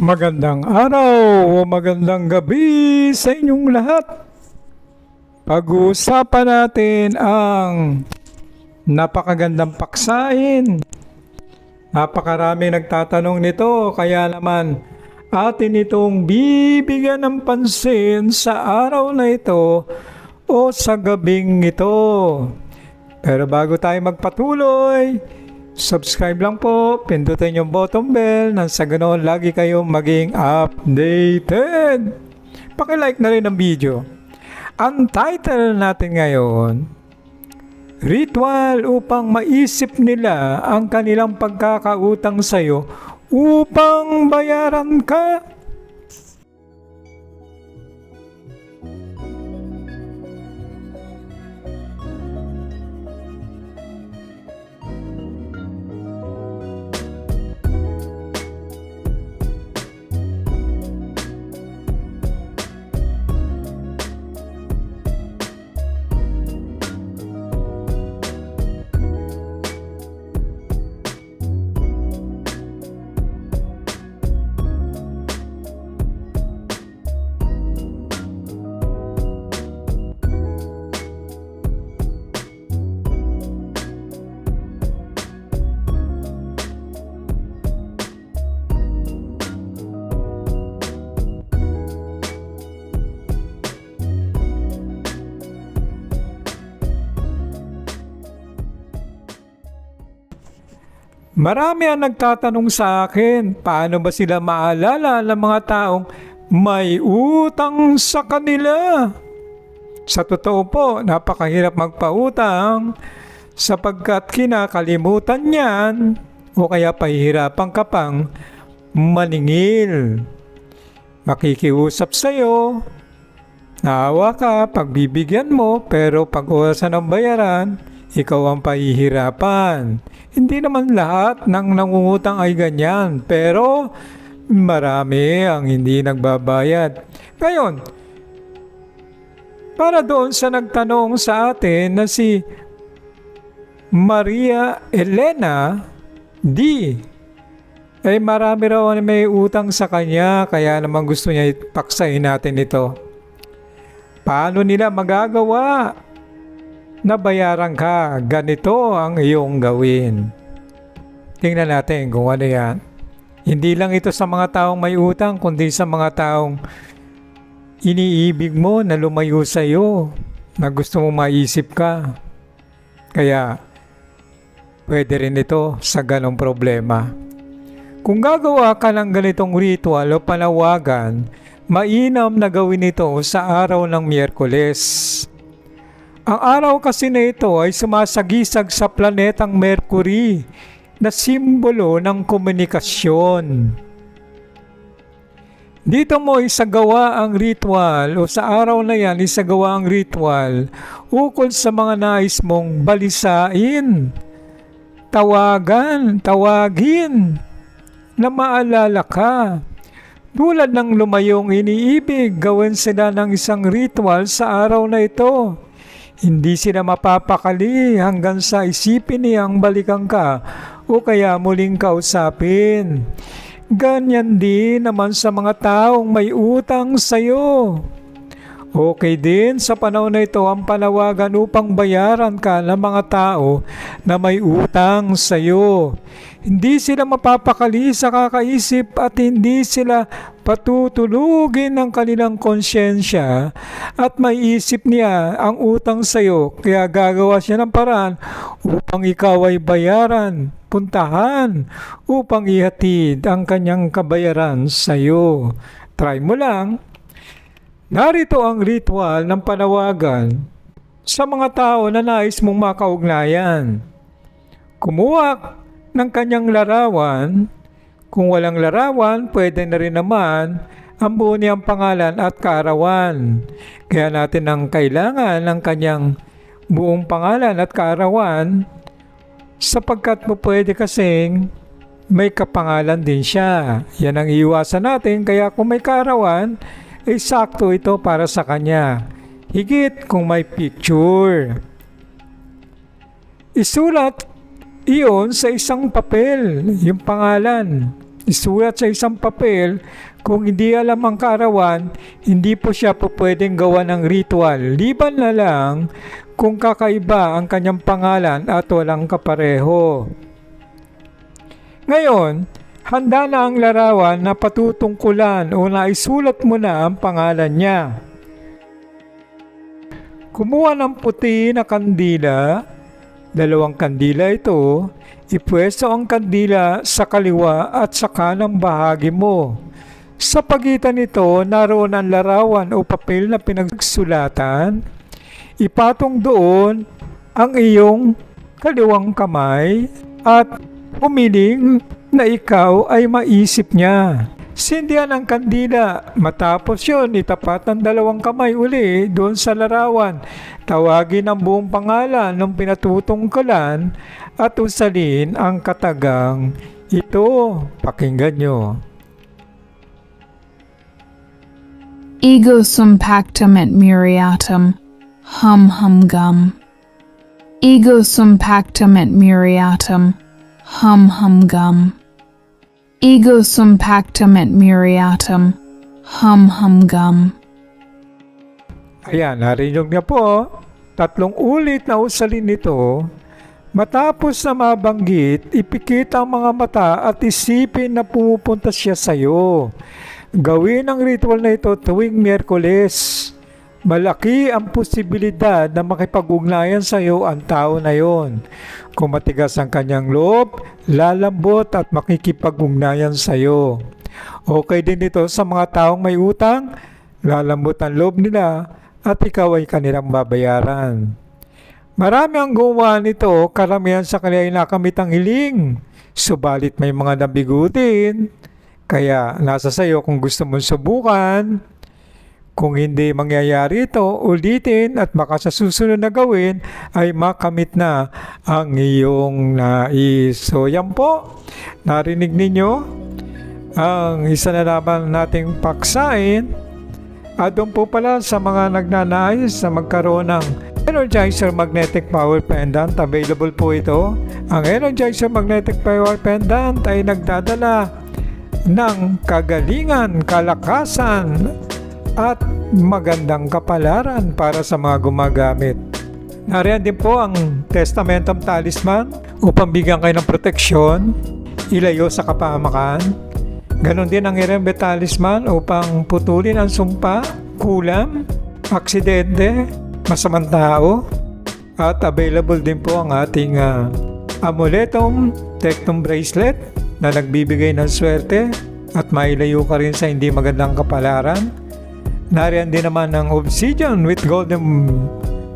Magandang araw o magandang gabi sa inyong lahat. Pag-uusapan natin ang napakagandang paksain. Napakarami nagtatanong nito kaya naman atin itong bibigyan ng pansin sa araw na ito o sa gabing ito. Pero bago tayo magpatuloy, subscribe lang po, pindutin yung button bell nang sa ganoon lagi kayong maging updated. Pakilike na rin ang video. Ang title natin ngayon, Ritual upang maisip nila ang kanilang pagkakautang sa'yo upang bayaran ka. Marami ang nagtatanong sa akin, paano ba sila maalala ng mga taong may utang sa kanila? Sa totoo po, napakahirap magpautang sapagkat kinakalimutan niyan o kaya pahihirapan ka pang maningil. Makikiusap sa'yo, naawa ka, pagbibigyan mo, pero pag orasan ng bayaran, ikaw ang pahihirapan. Hindi naman lahat ng nangungutang ay ganyan, pero marami ang hindi nagbabayad. Ngayon, para doon sa nagtanong sa atin na si Maria Elena D. Ay marami raw ang may utang sa kanya kaya naman gusto niya ipaksain natin ito. Paano nila magagawa? Nabayaran ka, ganito ang iyong gawin. Tingnan natin kung ano yan. Hindi lang ito sa mga taong may utang, kundi sa mga taong iniibig mo na lumayo sa iyo, na gusto mo maisip ka. Kaya, pwede rin ito sa ganong problema. Kung gagawa ka ng ganitong ritual o panawagan, mainam na gawin ito sa araw ng Miyerkules. Ang araw kasi na ito ay sumasagisag sa planetang Mercury na simbolo ng komunikasyon. Dito mo isagawa ang ritual o sa araw na yan isagawa ang ritual ukol sa mga nais mong balisain, tawagan, tawagin, na maalala ka. Tulad ng lumayong iniibig, gawin sila ng isang ritual sa araw na ito. Hindi sila mapapakali hanggang sa isipin niyang balikan ka o kaya muling kausapin. Ganyan din naman sa mga taong may utang sa iyo. Okay din sa panahon na ito ang panawagan upang bayaran ka ng mga tao na may utang sa iyo. Hindi sila mapapakali sa kakaisip at hindi sila patutulugin ng kanilang konsyensya at may isip niya ang utang sa iyo kaya gagawa siya ng paraan upang ikaw ay bayaran, puntahan upang ihatid ang kanyang kabayaran sa iyo. Try mo lang. Narito ang ritual ng panawagan sa mga tao na nais mong makaugnayan. Kumuha ng kanyang larawan. Kung walang larawan, pwede na rin naman ang buo niyang pangalan at kaarawan. Kaya natin ang kailangan ng kanyang buong pangalan at kaarawan sapagkat mo pwede kasing may kapangalan din siya. Yan ang iwasan natin kaya kung may kaarawan, eh sakto ito para sa kanya. Higit kung may picture. Isulat iyon sa isang papel, yung pangalan. isulat sa isang papel. Kung hindi alam ang kaarawan, hindi po siya po pwedeng gawa ng ritual. Liban na lang kung kakaiba ang kanyang pangalan at walang kapareho. Ngayon, handa na ang larawan na patutungkulan o naisulat mo na ang pangalan niya. Kumuha ng puti na kandila, dalawang kandila ito, ipwesto ang kandila sa kaliwa at sa kanang bahagi mo. Sa pagitan nito, naroon ang larawan o papel na pinagsulatan. Ipatong doon ang iyong kaliwang kamay at humiling na ikaw ay maisip niya. Sindihan ang kandila. Matapos yun, itapat ang dalawang kamay uli doon sa larawan. Tawagin ang buong pangalan ng pinatutungkulan at usalin ang katagang ito. Pakinggan nyo. Ego sum pactum et muriatum, hum hum gum. Ego sum pactum et muriatum, hum hum gum. Ego sum pactum et muriatum, hum hum gum. Ayan, narinig niyo po, tatlong ulit na usalin nito. Matapos na mabanggit, ipikit ang mga mata at isipin na pumupunta siya sa iyo. Gawin ang ritual na ito tuwing Miyerkules. Malaki ang posibilidad na makipag-ugnayan sa iyo ang tao na yon. Kung matigas ang kanyang loob, lalambot at makikipag-ugnayan sa iyo. Okay din ito sa mga taong may utang, lalambot ang loob nila at ikaw ay kanilang babayaran. Marami ang gumawa nito, karamihan sa kanila ay nakamit ang hiling. Subalit may mga nabigutin. Kaya nasa sayo kung gusto mong subukan. Kung hindi mangyayari ito, ulitin at baka sa susunod na gawin ay makamit na ang iyong nais. So yan po, narinig ninyo ang isa na naman nating paksain. At doon po pala sa mga nagnanais na magkaroon ng Energizer Magnetic Power Pendant, available po ito. Ang Energizer Magnetic Power Pendant ay nagdadala ng kagalingan, kalakasan, at magandang kapalaran para sa mga gumagamit. Nariyan din po ang Testamentum Talisman upang bigyan kayo ng proteksyon, ilayo sa kapahamakan. Ganon din ang Irembe Talisman upang putulin ang sumpa, kulam, aksidente, masamang tao. At available din po ang ating uh, amuletum, tectum bracelet na nagbibigay ng swerte at mailayo ka rin sa hindi magandang kapalaran. Nariyan din naman ang obsidian with golden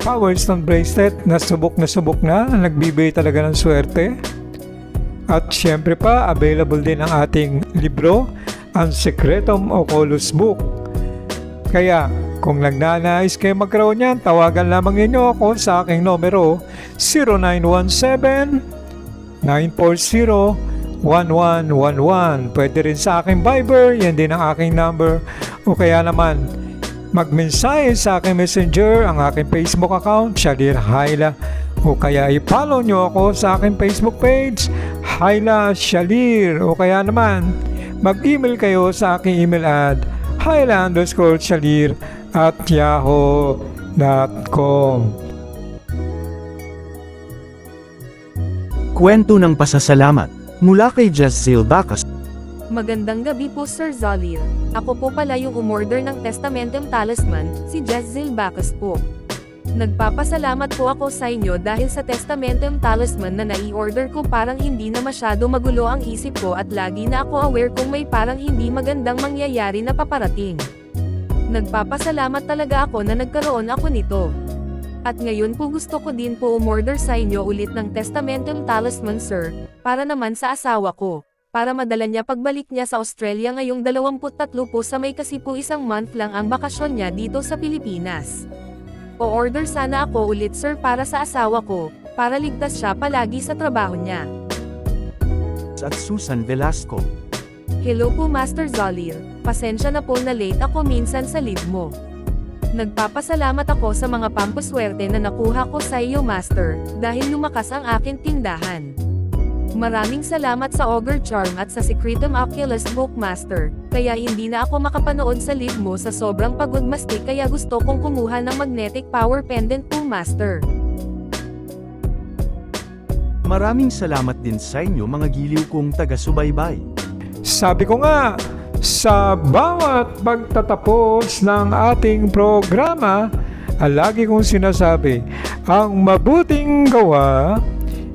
power stone bracelet na subok na subok na, na nagbibigay talaga ng swerte. At syempre pa, available din ang ating libro, ang Secretum Oculus Book. Kaya, kung nagnanais kayo magkaroon niyan, tawagan lamang ninyo ako sa aking numero 0917-940-1111. Pwede rin sa aking Viber, yan din ang aking number. O kaya naman, magmensahe sa aking messenger, ang aking Facebook account, Shalir Haila. O kaya i-follow nyo ako sa aking Facebook page, Haila Shalir. O kaya naman, mag-email kayo sa aking email ad, haila underscore shalir at yahoo.com. Kwento ng pasasalamat mula kay Jezreel Bacas. Magandang gabi po Sir Zolir. Ako po pala yung umorder ng Testamentum Talisman, si Jezil Bacchus po. Nagpapasalamat po ako sa inyo dahil sa Testamentum Talisman na nai-order ko parang hindi na masyado magulo ang isip ko at lagi na ako aware kung may parang hindi magandang mangyayari na paparating. Nagpapasalamat talaga ako na nagkaroon ako nito. At ngayon po gusto ko din po umorder sa inyo ulit ng Testamentum Talisman sir, para naman sa asawa ko. Para madala niya pagbalik niya sa Australia ngayong 23 po sa may kasi po isang month lang ang bakasyon niya dito sa Pilipinas. O-order sana ako ulit sir para sa asawa ko, para ligtas siya palagi sa trabaho niya. at Susan Velasco. Hello po Master Zolir, pasensya na po na late ako minsan sa leave mo. Nagpapasalamat ako sa mga pampaswerte na nakuha ko sa iyo Master, dahil lumakas ang aking tindahan. Maraming salamat sa Ogre Charm at sa Secretum Oculus Bookmaster, kaya hindi na ako makapanood sa lead mo sa sobrang pagod mastik kaya gusto kong kumuha ng Magnetic Power Pendant Pool Master. Maraming salamat din sa inyo mga giliw kong taga-subaybay. Sabi ko nga, sa bawat pagtatapos ng ating programa, lagi kong sinasabi, ang mabuting gawa,